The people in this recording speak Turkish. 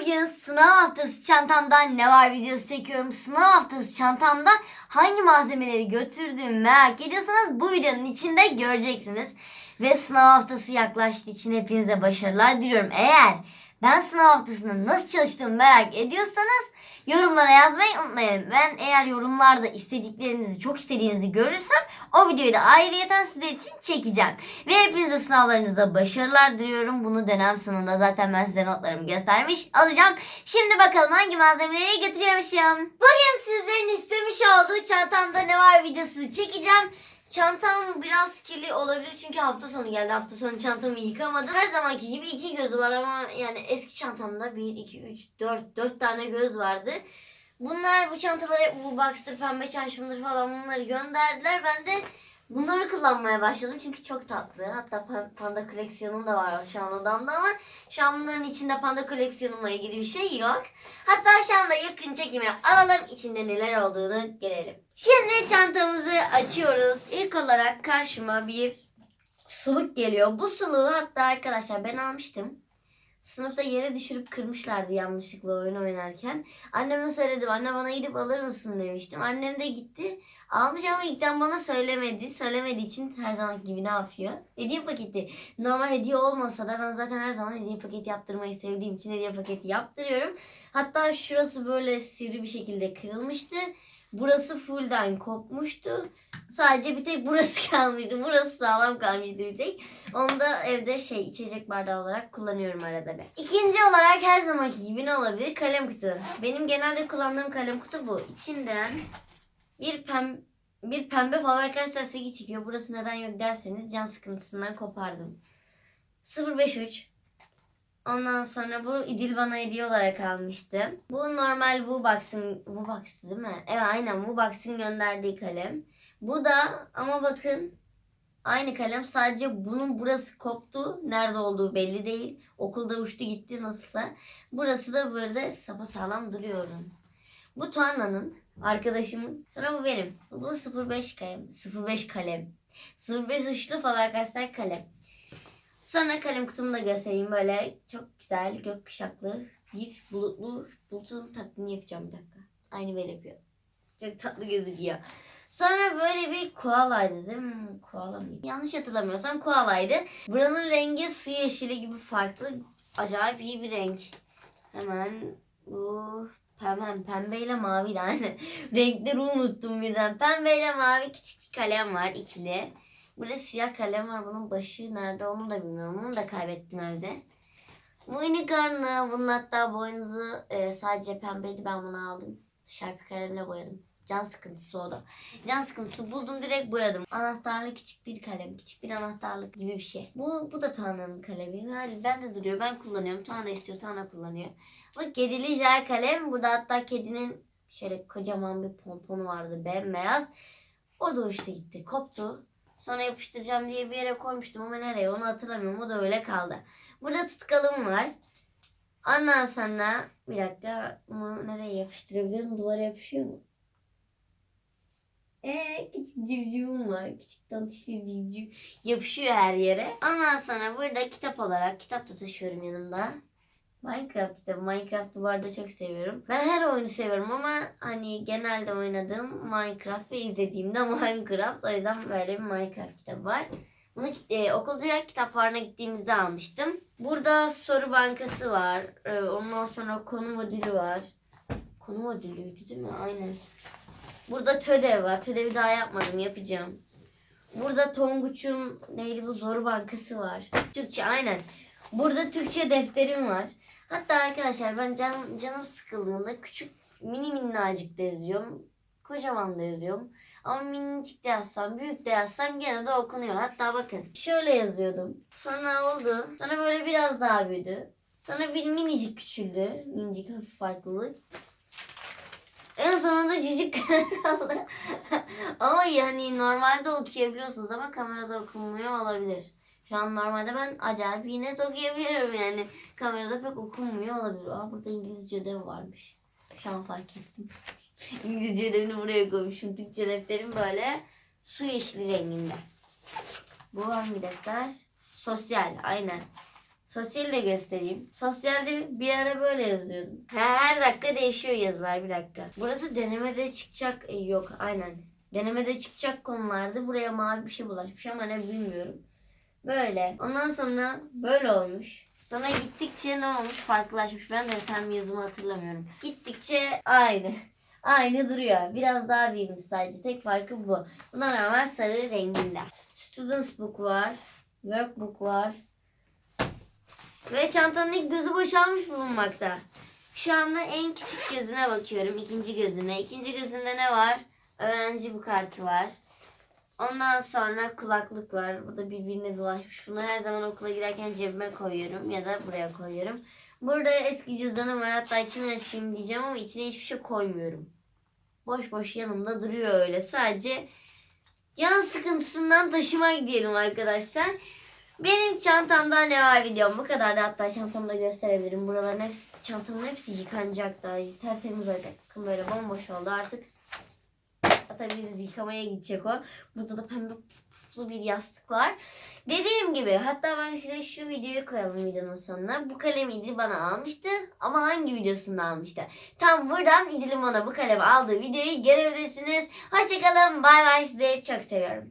Bugün sınav haftası çantamdan ne var videosu çekiyorum. Sınav haftası çantamda hangi malzemeleri götürdüğümü merak ediyorsanız bu videonun içinde göreceksiniz. Ve sınav haftası yaklaştığı için hepinize başarılar diliyorum. Eğer ben sınav haftasında nasıl çalıştığımı merak ediyorsanız yorumlara yazmayı unutmayın. Ben eğer yorumlarda istediklerinizi, çok istediğinizi görürsem o videoyu da ayrıyeten sizler için çekeceğim. Ve hepinize sınavlarınızda başarılar diliyorum. Bunu dönem sonunda zaten ben size notlarımı göstermiş alacağım. Şimdi bakalım hangi malzemeleri götürüyormuşum. Bugün sizlerin istemiş olduğu çantamda ne var videosu çekeceğim. Çantam biraz kirli olabilir çünkü hafta sonu geldi. Hafta sonu çantamı yıkamadım. Her zamanki gibi iki gözü var ama yani eski çantamda 1, 2, 3, 4, 4 tane göz vardı. Bunlar bu çantaları bu Boxster, pembe çarşımdır falan bunları gönderdiler. Ben de bunları kullanmaya başladım çünkü çok tatlı. Hatta pa- panda koleksiyonum da var şu an odamda ama şu an bunların içinde panda koleksiyonumla ilgili bir şey yok. Hatta şu anda yakın çekimi alalım içinde neler olduğunu görelim. Şimdi çantamızı açıyoruz. İlk olarak karşıma bir suluk geliyor. Bu suluğu hatta arkadaşlar ben almıştım. Sınıfta yere düşürüp kırmışlardı yanlışlıkla oyun oynarken. Anneme söyledim. Anne bana gidip alır mısın demiştim. Annem de gitti. Almış ama ilkten bana söylemedi. Söylemediği için her zaman gibi ne yapıyor? Hediye paketi. Normal hediye olmasa da ben zaten her zaman hediye paketi yaptırmayı sevdiğim için hediye paketi yaptırıyorum. Hatta şurası böyle sivri bir şekilde kırılmıştı. Burası fullden kopmuştu. Sadece bir tek burası kalmıştı. Burası sağlam kalmıştı bir tek. Onu da evde şey içecek bardağı olarak kullanıyorum arada bir. İkinci olarak her zamanki gibi ne olabilir? Kalem kutu. Benim genelde kullandığım kalem kutu bu. İçinden bir pem bir pembe Faber-Castell silgi çıkıyor. Burası neden yok derseniz can sıkıntısından kopardım. 053 Ondan sonra bu İdil bana hediye olarak almıştı. Bu normal Wubox'ın Wubox'tı değil mi? Evet aynen Wubox'ın gönderdiği kalem. Bu da ama bakın aynı kalem sadece bunun burası koptu. Nerede olduğu belli değil. Okulda uçtu gitti nasılsa. Burası da böyle sapasağlam duruyorum. Bu Tuana'nın arkadaşımın. Sonra bu benim. Bu 05 kalem. 05 kalem. 05 uçlu Faber-Castell kalem. Sonra kalem kutumu da göstereyim. Böyle çok güzel gökkuşaklı bir bulutlu bulutun tatlını yapacağım bir dakika. Aynı böyle yapıyor. Çok tatlı gözüküyor. Sonra böyle bir koalaydı değil mi? Koala mıydı? Yanlış hatırlamıyorsam koalaydı. Buranın rengi su yeşili gibi farklı. Acayip iyi bir renk. Hemen bu pembe, pembeyle mavi de aynı. Renkleri unuttum birden. Pembeyle mavi küçük bir kalem var ikili. Burada siyah kalem var. Bunun başı nerede onu da bilmiyorum. Onu da kaybettim evde. Bu unicorn'u. Bunun hatta boynuzu e, sadece pembeydi. Ben bunu aldım. Şarpı kalemle boyadım. Can sıkıntısı o da. Can sıkıntısı buldum direkt boyadım. Anahtarlı küçük bir kalem. Küçük bir anahtarlık gibi bir şey. Bu, bu da Tuana'nın kalemi. Hadi ben de duruyor. Ben kullanıyorum. Tuana istiyor. Tuana kullanıyor. Bu kedili jel kalem. Burada hatta kedinin şöyle kocaman bir pomponu vardı. Bembeyaz. O da uçtu gitti. Koptu. Sonra yapıştıracağım diye bir yere koymuştum ama nereye onu hatırlamıyorum. O da öyle kaldı. Burada tutkalım var. Ondan sonra bir dakika bunu nereye yapıştırabilirim? Duvara yapışıyor mu? Ee, küçük civcivim var. Küçük bir civciv. Yapışıyor her yere. Ondan sonra burada kitap olarak kitap da taşıyorum yanımda. Minecraft kitabı. Minecraft'ı bu arada çok seviyorum. Ben her oyunu seviyorum ama hani genelde oynadığım Minecraft ve izlediğimde Minecraft. O yüzden böyle bir Minecraft kitabı var. Bunu e, okulca kitap fuarına gittiğimizde almıştım. Burada soru bankası var. E, ondan sonra konu modülü var. Konu modülüydü değil mi? Aynen. Burada TÖDEV var. TÖDEV'i daha yapmadım. Yapacağım. Burada Tonguç'un neydi bu soru bankası var. Türkçe aynen. Burada Türkçe defterim var. Hatta arkadaşlar ben can, canım sıkıldığında küçük mini minnacık da yazıyorum. Kocaman da yazıyorum. Ama minicik de yazsam, büyük de yazsam gene de okunuyor. Hatta bakın şöyle yazıyordum. Sonra oldu. Sonra böyle biraz daha büyüdü. Sonra bir minicik küçüldü. Minicik hafif farklılık. En sonunda cücük kaldı. ama yani normalde okuyabiliyorsunuz ama kamerada okunmuyor olabilir. Şu an normalde ben acayip yine okuyabiliyorum yani. Kamerada pek okunmuyor olabilir. Aa burada İngilizce ödev varmış. Şu an fark ettim. İngilizce ödevini buraya koymuşum. Türkçe defterim böyle su yeşili renginde. Bu hangi defter? Sosyal aynen. Sosyali de göstereyim. Sosyalde bir ara böyle yazıyordum. Her, her dakika değişiyor yazılar bir dakika. Burası denemede çıkacak e, yok aynen. Denemede çıkacak konulardı. Buraya mavi bir şey bulaşmış ama ne bilmiyorum. Böyle. Ondan sonra böyle olmuş. Sonra gittikçe ne olmuş? Farklılaşmış. Ben de tam yazımı hatırlamıyorum. Gittikçe aynı. Aynı duruyor. Biraz daha büyümüş sadece. Tek farkı bu. Buna rağmen sarı renginde. Students book var. Workbook var. Ve çantanın ilk gözü boşalmış bulunmakta. Şu anda en küçük gözüne bakıyorum. ikinci gözüne. İkinci gözünde ne var? Öğrenci bu kartı var. Ondan sonra kulaklık var. Burada birbirine dolaşmış. Bunu her zaman okula giderken cebime koyuyorum ya da buraya koyuyorum. Burada eski cüzdanım var. Hatta içini açayım diyeceğim ama içine hiçbir şey koymuyorum. Boş boş yanımda duruyor öyle. Sadece can sıkıntısından taşımak diyelim arkadaşlar. Benim çantamda ne var videom bu kadar da hatta çantamda gösterebilirim. Buraların hepsi, çantamın hepsi yıkanacak daha tertemiz olacak. Bakın böyle bomboş oldu artık. Atabiliriz yıkamaya gidecek o. Burada da pembe puflu bir yastık var. Dediğim gibi hatta ben size şu videoyu koyalım videonun sonuna. Bu kalemi İdil bana almıştı ama hangi videosunda almıştı? Tam buradan İdil'in bana bu kalemi aldığı videoyu görebilirsiniz. Hoşçakalın bay bay sizleri çok seviyorum.